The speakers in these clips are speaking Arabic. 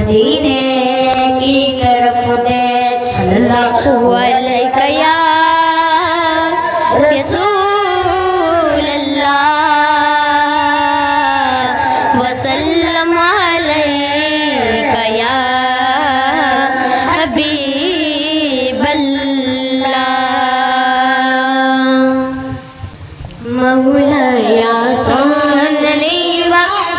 مدینے کی طرف دے صلی اللہ علیہ یا رسول اللہ وسلمہ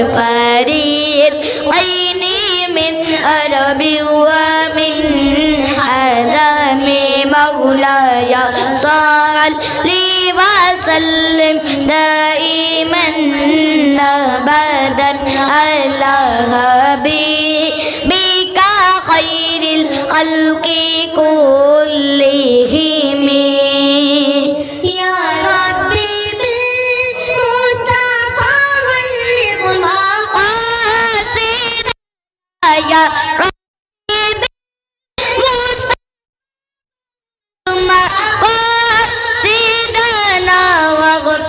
والفريد قين من أرب ومن حرم مولاي. صل وسلم دائما أبدا على حبيبك خير الخلق كلهم.